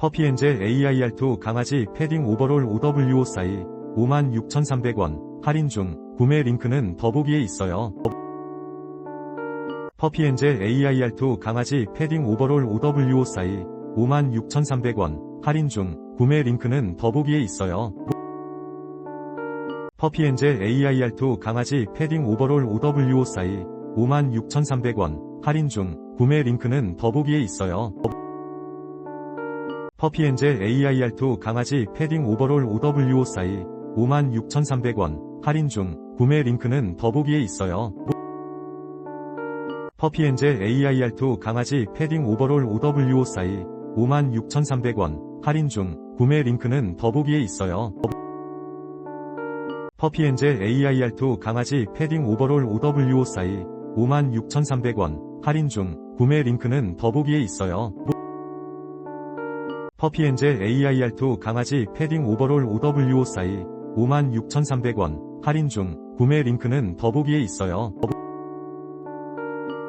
퍼피엔젤 AIR2 강아지 패딩 오버롤 OWO 사이 56,300원 할인 중 구매 링크는 더보기에 있어요. 퍼피엔젤 AIR2 강아지 패딩 오버롤 OWO 사이 56,300원 할인 중 구매 링크는 더보기에 있어요. 퍼피엔젤 AIR2 강아지 패딩 오버롤 OWO 사이 56,300원 할인 중 구매 링크는 더보기에 있어요. 퍼피엔젤 AIR2 강아지 패딩 오버롤 OWO 사이 56,300원 할인 중 구매 링크는 더보기에 있어요. 퍼피엔젤 AIR2 강아지 패딩 오버롤 OWO 사이 56,300원 할인 중 구매 링크는 더보기에 있어요. 퍼피엔젤 AIR2 강아지 패딩 오버롤 OWO 사이 56,300원 할인 중 구매 링크는 더보기에 있어요. 퍼피엔젤 AIR2 강아지 패딩 오버롤 OWO 사이 56,300원 할인 중 구매 링크는 더보기에 있어요.